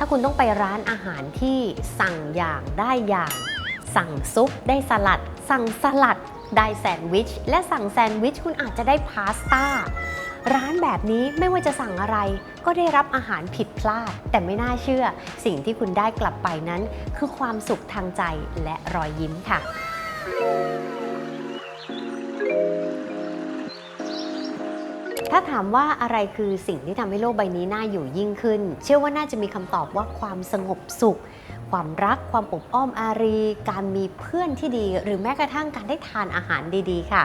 ถ้าคุณต้องไปร้านอาหารที่สั่งอย่างได้อย่าง สั่งซุปได้สลัด สั่งสลัดได้แซนด์วิช และสั่งแซนด์วิชคุณอาจจะได้พาสต้าร้านแบบนี้ไม่ว่าจะสั่งอะไร ก็ได้รับอาหารผิดพลาด แต่ไม่น่าเชื่อ สิ่งที่คุณได้กลับไปนั้น คือความสุขทางใจและรอยยิ้มค่ะ ถ้าถามว่าอะไรคือสิ่งที่ทำให้โลกใบนี้น่าอยู่ยิ่งขึ้น เชื่อว่าน่าจะมีคำตอบว่าความสงบสุข ความรัก ความอบอ้อมอารี การมีเพื่อนที่ดี หรือแม้กระทั่งการได้ทานอาหารดีๆ ค่ะ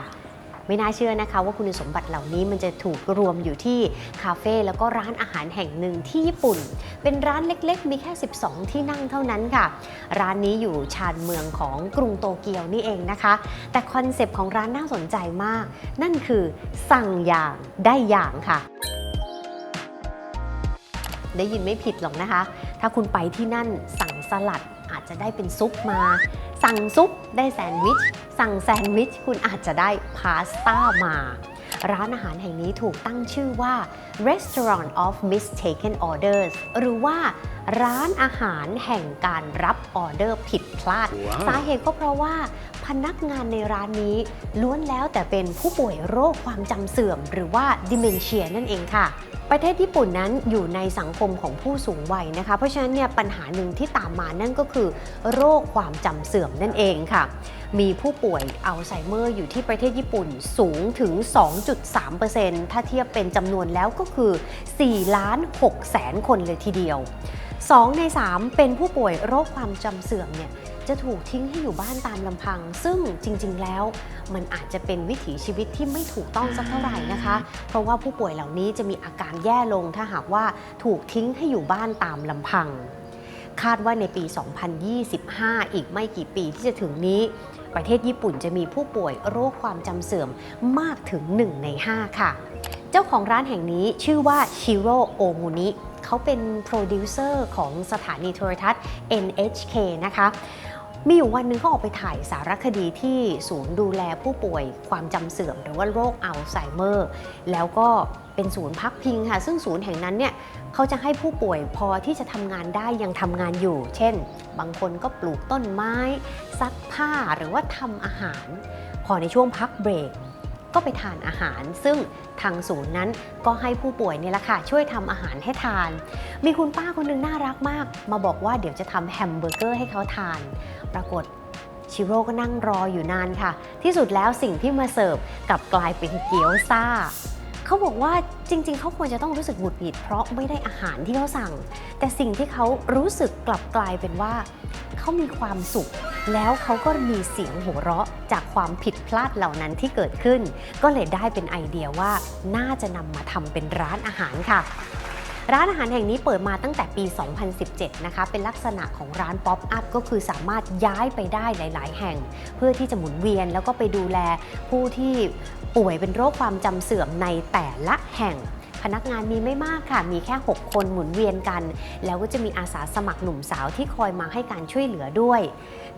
ไม่น่าเชื่อนะคะ ว่าคุณสมบัติเหล่านี้มันจะถูกรวมอยู่ที่คาเฟ่แล้วก็ร้านอาหารแห่งหนึ่งที่ญี่ปุ่น เป็นร้านเล็กๆ มีแค่ 12 ที่นั่งเท่านั้นค่ะ ร้านนี้อยู่ชานเมืองของกรุงโตเกียวนี่เองนะคะ แต่คอนเซปต์ของร้านน่าสนใจมาก นั่นคือสั่งอย่างได้อย่างค่ะได้ยินไม่ผิดหรอกนะคะ ถ้าคุณไปที่นั่นสั่งสลัดอาจจะได้เป็นซุปมา สั่งซุปได้แซนด์วิช สั่งแซนด์วิชคุณอาจจะได้พาสต้ามา ร้านอาหารแห่งนี้ถูกตั้งชื่อว่า Restaurant of Mistaken Orders หรือว่าร้านอาหารแห่งการรับออเดอร์ผิดพลาดว้าวสาเหตุก็เพราะว่า พนักงานในร้านนี้ ล้วนแล้วแต่เป็นผู้ป่วยโรคความจำเสื่อม หรือว่า dementia นั่นเองค่ะ ประเทศญี่ปุ่นนั้นอยู่ในสังคมของผู้สูงวัยนะคะ เพราะฉะนั้นเนี่ยปัญหาหนึ่งที่ตามมานั่นก็คือ โรคความจำเสื่อมนั่นเองค่ะ มีผู้ป่วยอัลไซเมอร์อยู่ที่ประเทศญี่ปุ่นสูงถึง 2.3%ถ้าเทียบเป็นจำนวนแล้วก็คือ4ล้าน6แสนคนเลยทีเดียว 2 ใน 3 เป็นผู้ป่วยโรคความจำเสื่อมเนี่ย จะถูกทิ้งให้อยู่บ้านตามลำพัง ซึ่งจริง ๆ แล้ว มันอาจจะเป็นวิถีชีวิตที่ไม่ถูกต้องสักเท่าไหร่นะคะ เพราะว่าผู้ป่วยเหล่านี้จะมีอาการแย่ลงถ้าหากว่าถูกทิ้งให้อยู่บ้านตามลำพัง คาดว่าในปี 2025 อีกไม่กี่ปีที่จะถึงนี้ ประเทศญี่ปุ่นจะมีผู้ป่วยโรคความจำเสื่อมมากถึง 1 ใน 5 ค่ะ เจ้าของร้านแห่งนี้ชื่อว่าชิโร่โอมูนิเขาเป็นโปรดิวเซอร์ของสถานีโทรทัศน์ NHK นะคะ มีอยู่วันหนึ่งเขาออกไปถ่ายสารคดีที่ศูนย์ดูแลผู้ป่วยความจำเสื่อม หรือว่าโรคอัลไซเมอร์ แล้วก็เป็นศูนย์พักพิงค่ะ ซึ่งศูนย์แห่งนั้นเนี่ยเขาจะให้ผู้ป่วยพอที่จะทำงานได้ยังทำงานอยู่ เช่น บางคนก็ปลูกต้นไม้ ซักผ้าหรือว่าทำอาหาร พอในช่วงพักเบรก ก็ไปทานอาหาร ซึ่งทางศูนย์นั้นก็ให้ผู้ป่วยเนี่ยแหละค่ะช่วยทำอาหารให้ทาน มีคุณป้าคนหนึงน่ารักมาก มาบอกว่าเดี๋ยวจะทำแฮมเบอร์เกอร์ให้เขาทาน ปรากฏชิโร่ก็นั่งรออยู่นานค่ะ ที่สุดแล้วสิ่งที่มาเสิร์ฟกลับกลายเป็นเกี๊ยวซ่า เขาบอกว่าจริง ๆ เขาควรจะต้องรู้สึกหงุดหงิดเพราะไม่ได้อาหารที่เขาสั่ง แต่สิ่งที่เขารู้สึกกลับกลายเป็นว่าเขามีความสุข แล้วเขาก็มีเสียงหัวเราะจากความผิดพลาดเหล่านั้นที่เกิดขึ้น ก็เลยได้เป็นไอเดียว่าน่าจะนำมาทำเป็นร้านอาหารค่ะ ร้านอาหารแห่งนี้เปิดมาตั้งแต่ปี 2017 นะคะ เป็นลักษณะของร้านป๊อปอัพก็คือสามารถย้ายไปได้หลาย ๆ แห่ง เพื่อที่จะหมุนเวียนแล้วก็ไปดูแลผู้ที่ป่วยเป็นโรคความจำเสื่อมในแต่ละแห่ง พนักงานมีไม่มากค่ะ มีแค่ 6 คนหมุนเวียนกัน แล้วก็จะมีอาสาสมัครหนุ่มสาวที่คอยมาให้การช่วยเหลือด้วย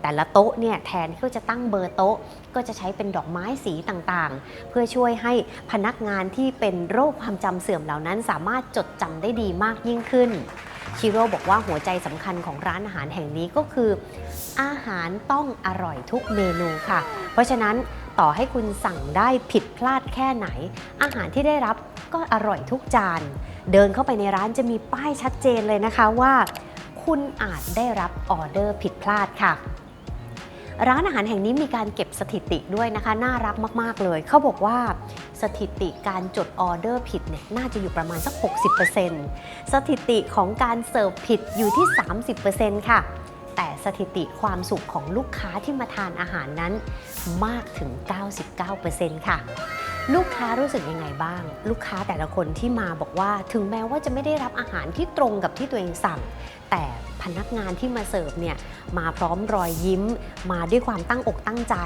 แต่ละโต๊ะเนี่ยแทนที่จะตั้งเบอร์โต๊ะ ก็จะใช้เป็นดอกไม้สีต่างๆ เพื่อช่วยให้พนักงานที่เป็นโรคความจำเสื่อมเหล่านั้น สามารถจดจำได้ดีมากยิ่งขึ้นชิโร่บอกว่าหัวใจสำคัญของร้านอาหารแห่งนี้ก็คือ อาหารต้องอร่อยทุกเมนูค่ะ เพราะฉะนั้นต่อให้คุณสั่งได้ผิดพลาดแค่ไหน อาหารที่ได้รับ ก็อร่อยทุกจาน เดินเข้าไปในร้านจะมีป้ายชัดเจนเลยนะคะว่า คุณอาจได้รับออเดอร์ผิดพลาดค่ะ ร้านอาหารแห่งนี้มีการเก็บสถิติด้วยนะคะ น่ารักมาก ๆ เลย เขาบอกว่าสถิติการจดออเดอร์ผิดเนี่ยน่าจะอยู่ประมาณสัก 60%สถิติของการเสิร์ฟผิดอยู่ที่ 30%ค่ะแต่สถิติความสุขของลูกค้าที่มาทานอาหารนั้นมากถึง 99%ค่ะ ลูกค้ารู้สึกยังไงบ้าง ลูกค้าแต่ละคนที่มาบอกว่าถึงแม้ว่าจะไม่ได้รับอาหารที่ตรงกับที่ตัวเองสั่ง แต่พนักงานที่มาเสิร์ฟเนี่ยมาพร้อมรอยยิ้ม มาด้วยความตั้งอกตั้งใจ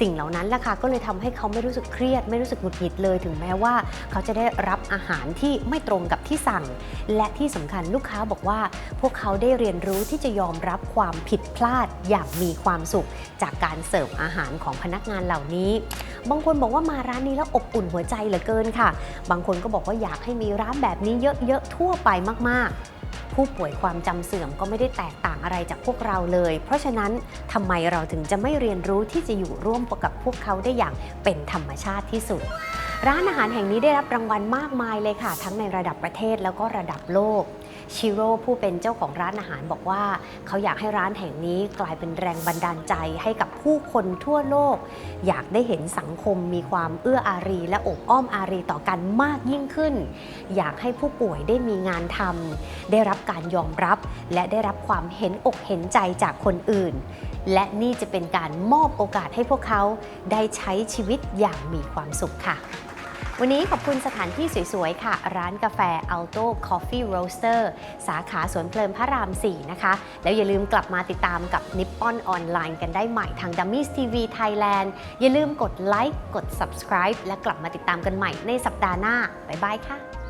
สิ่งเหล่านั้นแหละค่ะก็เลยทำให้เขาไม่รู้สึกเครียด ไม่รู้สึกหงุดหงิดเลย ถึงแม้ว่าเขาจะได้รับอาหารที่ไม่ตรงกับที่สั่ง และที่สำคัญลูกค้าบอกว่า พวกเขาได้เรียนรู้ที่จะยอมรับความผิดพลาดอย่างมีความสุข จากการเสิร์ฟอาหารของพนักงานเหล่านี้ บางคนบอกว่ามาร้านนี้แล้วอบอุ่นหัวใจเหลือเกินค่ะ บางคนก็บอกว่าอยากให้มีร้านแบบนี้เยอะๆทั่วไปมากๆ ผู้ป่วยความจำเสื่อมก็ไม่ได้แตกต่างอะไรจากพวกเราเลย เพราะฉะนั้นทำไมเราถึงจะไม่เรียนรู้ที่จะอยู่ร่วมกับพวกเขาได้อย่างเป็นธรรมชาติที่สุด ร้านอาหารแห่งนี้ได้รับรางวัลมากมายเลยค่ะ ทั้งในระดับประเทศแล้วก็ระดับโลกชิโร่ผู้เป็นเจ้าของร้านอาหารบอกว่า เขาอยากให้ร้านแห่งนี้กลายเป็นแรงบันดาลใจให้กับผู้คนทั่วโลก อยากได้เห็นสังคมมีความเอื้ออารี และอบอ้อมอารีต่อกันมากยิ่งขึ้น อยากให้ผู้ป่วยได้มีงานทำได้รับการยอมรับ และได้รับความเห็นอกเห็นใจจากคนอื่น และนี่จะเป็นการมอบโอกาสให้พวกเขาได้ใช้ชีวิตอย่างมีความสุขค่ะ วันนี้ขอบคุณสถานที่สวยๆ ค่ะ ร้านกาแฟ Alto Coffee Roaster สาขาสวนเพลินพระราม 4 นะคะ แล้วอย่าลืมกลับมาติดตามกับ Nippon Online กันได้ใหม่ทาง Dummies TV Thailand อย่าลืมกดไลค์กด subscribe และกลับมาติดตามกันใหม่ในสัปดาห์หน้า บ๊ายบายค่ะ